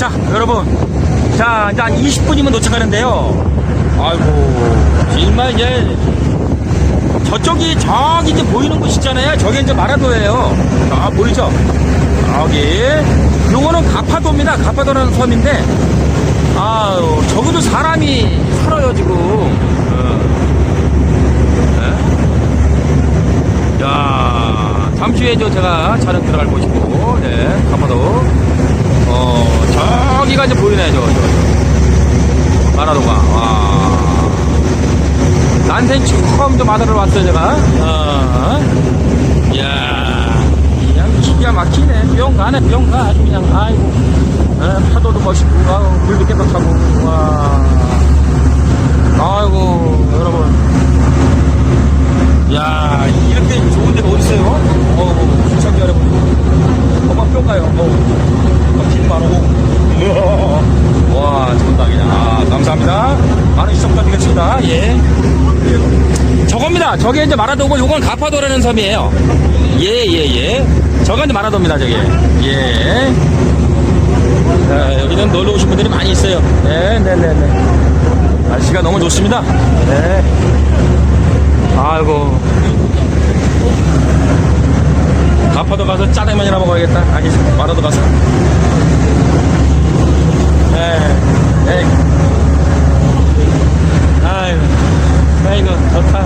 자, 여러분. 자, 이제 한 20분이면 도착하는데요. 아이고, 정말 이제, 저쪽이 저기 이제 보이는 곳 있잖아요. 저게 이제 마라도예요. 아, 보이죠? 저기. 요거는 가파도입니다. 가파도라는 섬인데, 아유, 저기도 사람이 살아요, 지금. 야, 잠시 후에 저 제가 촬영 들어갈 곳이고, 네, 가파도. 어, 저기가 이제 보이네, 저, 저, 저. 마라도가. 와. 난생 처음 저 마다를 왔어요, 제가. 어. 이야. 그냥 기가 막히네. 뿅 가네, 뿅 가. 아주 그냥, 아이고. 어, 파도도 멋있고, 아우, 물도 깨끗하고. 와. 아이고, 여러분. 야 이렇게 좋은 데가 어딨어요? 어, 시청자 여러분. 엄마 뿅 가요. 어, 길 많고. 와, 좋다, 그냥. 아, 감사합니다. 많은 시청자 되겠습니다. 예. 저겁니다. 저게 이제 마라도고, 요건 가파도라는 섬이에요. 예, 예, 예. 저가 이제 마라도입니다, 저게. 예. 자, 여기는 놀러 오신 분들이 많이 있어요. 네, 네, 네, 네. 날씨가 너무 좋습니다. 네. 아이고. 가파도 가서 짜장면이나 먹어야겠다. 아니, 마라도 가서. 네, 네. 아이고, 아이고, 좋다.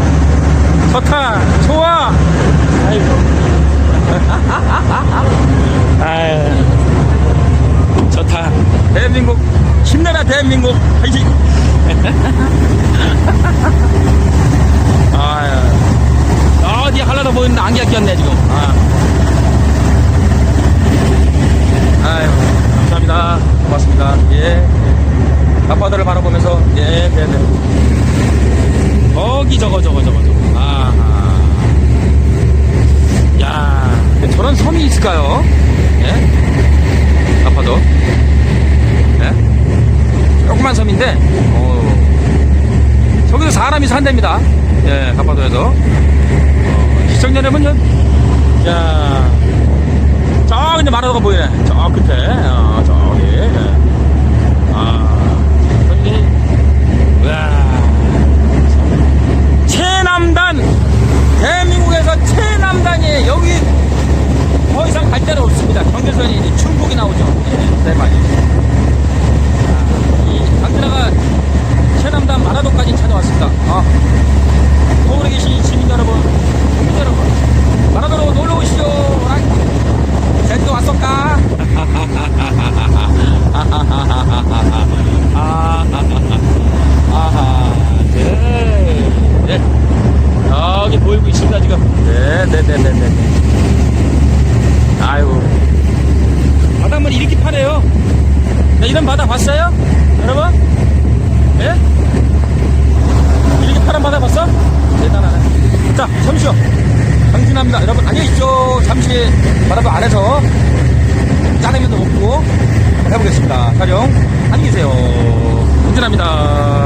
좋다. 좋아. 아이고. 아이고. 좋다. 대한민국. 힘내라, 대한민국. 화이팅! 아유. 어디 하려다 보이는데 안개가 꼈네, 지금. 아. 아유, 감사합니다. 고맙습니다. 예. 바빠들을 바라보면서, 예, 네, 네. 거기 저거, 저거, 저거, 저거. 아. 야, 저런 섬이 있을까요? 예? 아파도. 예? 조그만 섬인데, 어, 저기도 사람이 산답니다. 예, 가파도에서. 어, 시청자 여러분, 야, 저기 이제 마라도가 보이네. 저 끝에, 어, 저기. 예. 아, 저기, 와. 최남단! 대한민국에서 최남단이 여기 더 이상 갈 데는 없습니다. 경계선이 이제 충북이 나오죠. 예, 네, 많이. 이 강진아가 최남단 마라도까지 찾아왔습니다. 아, 서울에 계신 시민 여러분, 국민 여러분, 마라도로 놀러 오시죠. 아, 제주도 왔을까? 아하, 네. 네. 여기 보이고 있습니다, 지금. 네, 네, 네, 네, 네. 아이고. 바닷물 이렇게 파래요. 네, 이런 바다 봤어요? 여러분? 예? 이렇게 파란 바다 봤어? 대단하네. 자, 잠시요. 강진합니다. 여러분, 안녕히 있죠. 잠시 바다도 안에서 짜장면도 먹고 해보겠습니다. 촬영. 안녕히 계세요. 강진합니다.